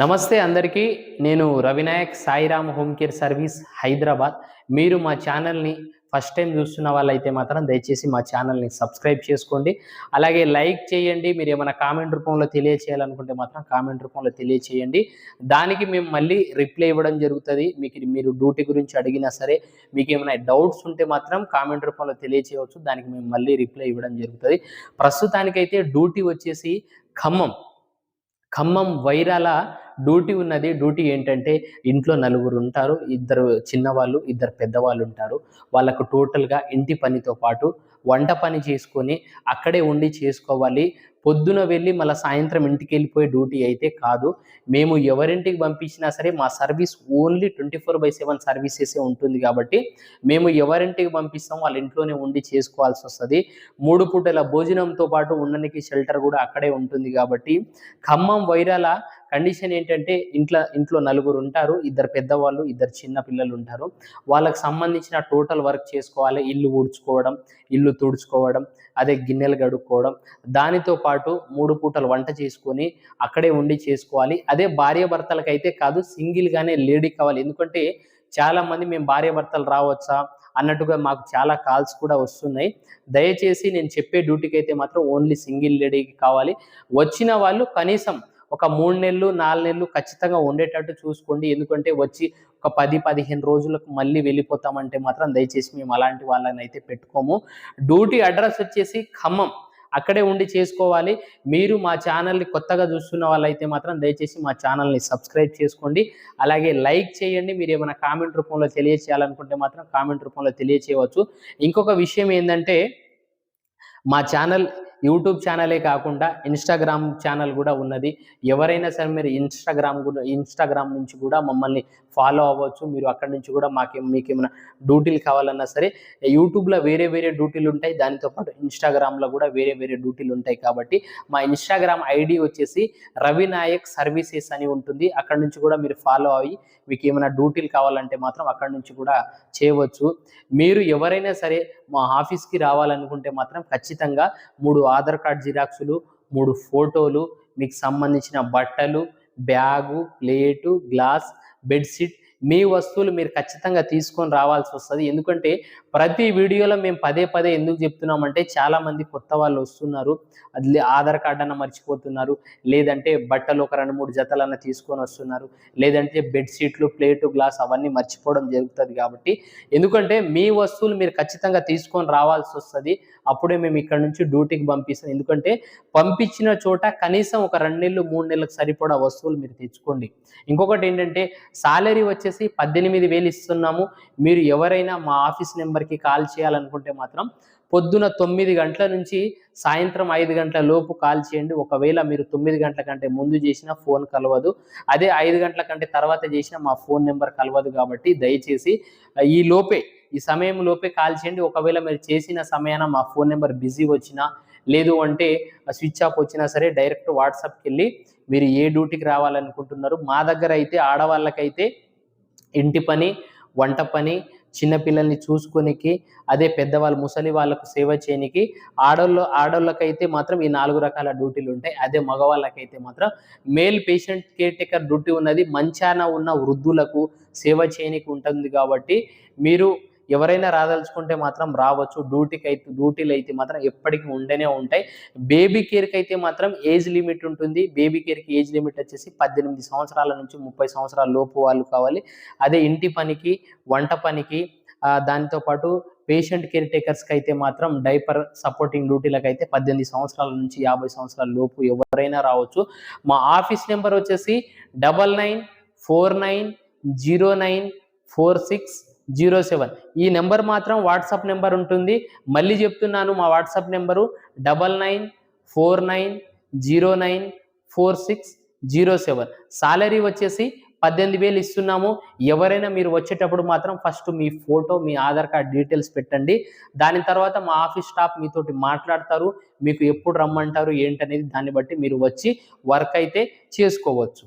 నమస్తే అందరికీ. నేను Ravinayak Sairam home care service Hyderabad. మీరు మా ఛానల్ని ఫస్ట్ టైం చూస్తున్న వాళ్ళైతే మాత్రం దయచేసి మా ఛానల్ని సబ్స్క్రైబ్ చేసుకోండి. అలాగే లైక్ చేయండి. మీరు ఏమైనా కామెంట్ రూపంలో తెలియచేయాలనుకుంటే మాత్రం కామెంట్ రూపంలో తెలియచేయండి. దానికి మేము మళ్ళీ రిప్లై ఇవ్వడం జరుగుతుంది. మీకు మీరు డ్యూటీ గురించి అడిగినా సరే మీకు ఏమైనా డౌట్స్ ఉంటే మాత్రం కామెంట్ రూపంలో తెలియచేయవచ్చు. దానికి మేము మళ్ళీ రిప్లై ఇవ్వడం జరుగుతుంది. ప్రస్తుతానికైతే డ్యూటీ వచ్చేసి ఖమ్మం. ఖమ్మం వైరాల డ్యూటీ ఉన్నది. డ్యూటీ ఏంటంటే ఇంట్లో నలుగురు ఉంటారు. ఇద్దరు చిన్నవాళ్ళు ఇద్దరు పెద్దవాళ్ళు ఉంటారు. వాళ్ళకు టోటల్గా ఇంటి పనితో పాటు వంట పని చేసుకొని అక్కడే ఉండి చేసుకోవాలి. పొద్దున వెళ్ళి మళ్ళీ సాయంత్రం ఇంటికి వెళ్ళిపోయే డ్యూటీ అయితే కాదు. మేము ఎవరింటికి పంపించినా సరే మా service only twenty four by seven సర్వీసెసే ఉంటుంది కాబట్టి మేము ఎవరింటికి పంపిస్తాం వాళ్ళ ఇంట్లోనే ఉండి చేసుకోవాల్సి వస్తుంది. మూడు పూటల భోజనంతో పాటు ఉండడానికి షెల్టర్ కూడా అక్కడే ఉంటుంది కాబట్టి ఖమ్మం వైరాల కండిషన్ ఏంటంటే ఇంట్లో ఇంట్లో నలుగురు ఉంటారు ఇద్దరు పెద్దవాళ్ళు ఇద్దరు చిన్న పిల్లలు ఉంటారు. వాళ్ళకి సంబంధించిన టోటల్ వర్క్ చేసుకోవాలి. ఇల్లు ఊడ్చుకోవడం ఇల్లు తుడుచుకోవడం అదే గిన్నెలు గడుక్కోవడం దానితో పాటు మూడు పూటలు వంట చేసుకొని అక్కడే ఉండి చేసుకోవాలి. అదే భార్య భర్తలకైతే కాదు సింగిల్గానే లేడీ కావాలి. ఎందుకంటే చాలా మంది మేము భార్య భర్తలు రావచ్చా అన్నట్టుగా మాకు చాలా కాల్స్ కూడా వస్తున్నాయి. దయచేసి నేను చెప్పే డ్యూటీకి అయితే మాత్రం ఓన్లీ సింగిల్ లేడీకి కావాలి. వచ్చిన వాళ్ళు కనీసం ఒక మూడు నెలలు నాలుగు నెలలు ఖచ్చితంగా ఉండేటట్టు చూసుకోండి. ఎందుకంటే వచ్చి ఒక పది పదిహేను రోజులకు మళ్ళీ వెళ్ళిపోతామంటే మాత్రం దయచేసి మేము అలాంటి వాళ్ళని అయితే పెట్టుకోము. డ్యూటీ అడ్రస్ వచ్చేసి ఖమ్మం. అక్కడే ఉండి చేసుకోవాలి. మీరు మా ఛానల్ని కొత్తగా చూస్తున్న వాళ్ళైతే మాత్రం దయచేసి మా ఛానల్ని సబ్స్క్రైబ్ చేసుకోండి. అలాగే లైక్ చేయండి. మీరు ఏమైనా కామెంట్ రూపంలో తెలియచేయాలనుకుంటే మాత్రం కామెంట్ రూపంలో తెలియచేయవచ్చు. ఇంకొక విషయం ఏంటంటే మా ఛానల్ యూట్యూబ్ ఛానలే కాకుండా ఇన్స్టాగ్రామ్ ఛానల్ కూడా ఉన్నది. ఎవరైనా సరే మీరు ఇన్స్టాగ్రామ్ కూడా ఇన్స్టాగ్రామ్ నుంచి కూడా మమ్మల్ని ఫాలో అవ్వచ్చు. మీరు అక్కడి నుంచి కూడా మాకే మీకు ఏమైనా డ్యూటీలు కావాలన్నా సరే యూట్యూబ్లో వేరే వేరే డ్యూటీలు ఉంటాయి. దానితో పాటు ఇన్స్టాగ్రామ్లో కూడా వేరే వేరే డ్యూటీలు ఉంటాయి కాబట్టి మా ఇన్స్టాగ్రామ్ ఐడి వచ్చేసి రవినాయక్ సర్వీసెస్ అని ఉంటుంది. అక్కడ నుంచి కూడా మీరు ఫాలో అయ్యి మీకు ఏమైనా డ్యూటీలు కావాలంటే మాత్రం అక్కడ నుంచి కూడా చేయవచ్చు. మీరు ఎవరైనా సరే మా ఆఫీస్కి రావాలనుకుంటే మాత్రం ఖచ్చితంగా మూడు ఆధార్ కార్డ్ జిరాక్సులు మూడు ఫోటోలు మీకు సంబంధించిన బట్టలు బ్యాగు ప్లేటు గ్లాస్ బెడ్షీట్ మీ వస్తువులు మీరు ఖచ్చితంగా తీసుకొని రావాల్సి వస్తుంది. ఎందుకంటే ప్రతి వీడియోలో మేము పదే పదే ఎందుకు చెప్తున్నామంటే చాలామంది కొత్త వాళ్ళు వస్తున్నారు. అది ఆధార్ కార్డ్ అన్న మర్చిపోతున్నారు. లేదంటే బట్టలు ఒక రెండు మూడు జతలన్న తీసుకొని వస్తున్నారు. లేదంటే బెడ్షీట్లు ప్లేటు గ్లాస్ అవన్నీ మర్చిపోవడం జరుగుతుంది కాబట్టి. ఎందుకంటే మీ వస్తువులు మీరు ఖచ్చితంగా తీసుకొని రావాల్సి వస్తుంది. అప్పుడే మేము ఇక్కడ నుంచి డ్యూటీకి పంపిస్తాం. ఎందుకంటే పంపించిన చోట కనీసం ఒక రెండు నెలలు మూడు నెలలకు సరిపడా వస్తువులు మీరు తెచ్చుకోండి. ఇంకొకటి ఏంటంటే సాలరీ వచ్చే వచ్చేసి పద్దెనిమిది వేలు ఇస్తున్నాము. మీరు ఎవరైనా మా ఆఫీస్ నెంబర్కి కాల్ చేయాలనుకుంటే మాత్రం పొద్దున తొమ్మిది గంటల నుంచి సాయంత్రం ఐదు గంటల లోపు కాల్ చేయండి. ఒకవేళ మీరు తొమ్మిది గంటల కంటే ముందు చేసినా ఫోన్ కలవదు. అదే ఐదు గంటల కంటే తర్వాత చేసినా మా ఫోన్ నెంబర్ కలవదు కాబట్టి దయచేసి ఈ లోపే ఈ సమయం లోపే కాల్ చేయండి. ఒకవేళ మీరు చేసిన సమయాన మా ఫోన్ నెంబర్ బిజీ వచ్చినా లేదు అంటే స్విచ్ ఆఫ్ వచ్చినా సరే డైరెక్ట్ వాట్సాప్కి వెళ్ళి మీరు ఏ డ్యూటీకి రావాలనుకుంటున్నారు? మా దగ్గర అయితే ఆడవాళ్ళకైతే ఇంటి పని వంట పని చిన్నపిల్లల్ని చూసుకొనికి అదే పెద్దవాళ్ళు ముసలి వాళ్ళకు సేవ చేయనికి ఆడోళ్ళు ఆడోళ్ళకైతే మాత్రం ఈ నాలుగు రకాల డ్యూటీలు ఉంటాయి. అదే మగవాళ్ళకైతే మాత్రం male patient care taker duty ఉన్నది. మంచాన ఉన్న వృద్ధులకు సేవ చేయనికి ఉంటుంది కాబట్టి మీరు ఎవరైనా రాదలుచుకుంటే మాత్రం రావచ్చు. డ్యూటీకి అయితే డ్యూటీలు అయితే మాత్రం ఎప్పటికీ ఉండనే ఉంటాయి. బేబీ కేర్కి అయితే మాత్రం ఏజ్ లిమిట్ ఉంటుంది. బేబీ కేర్కి ఏజ్ లిమిట్ వచ్చేసి పద్దెనిమిది సంవత్సరాల నుంచి ముప్పై సంవత్సరాల లోపు వాళ్ళు కావాలి. అదే ఇంటి పనికి వంట పనికి దానితో పాటు పేషెంట్ కేర్ టేకర్స్కి అయితే మాత్రం డైపర్ సపోర్టింగ్ డ్యూటీలకు అయితే పద్దెనిమిది సంవత్సరాల నుంచి యాభై సంవత్సరాల లోపు ఎవరైనా రావచ్చు. మా ఆఫీస్ నెంబర్ వచ్చేసి double nine four nine zero nine four six zero seven. ఈ నెంబర్ మాత్రం వాట్సాప్ నెంబర్ ఉంటుంది. మళ్ళీ చెప్తున్నాను మా WhatsApp number double nine four nine zero nine four six zero seven. Salary వచ్చేసి పద్దెనిమిది వేలు ఇస్తున్నాము. ఎవరైనా మీరు వచ్చేటప్పుడు మాత్రం ఫస్ట్ మీ ఫోటో మీ ఆధార్ కార్డ్ డీటెయిల్స్ పెట్టండి. దాని తర్వాత మా ఆఫీస్ స్టాఫ్ మీతోటి మాట్లాడతారు. మీకు ఎప్పుడు రమ్మంటారు ఏంటనేది దాన్ని బట్టి మీరు వచ్చి వర్క్ అయితే చేసుకోవచ్చు.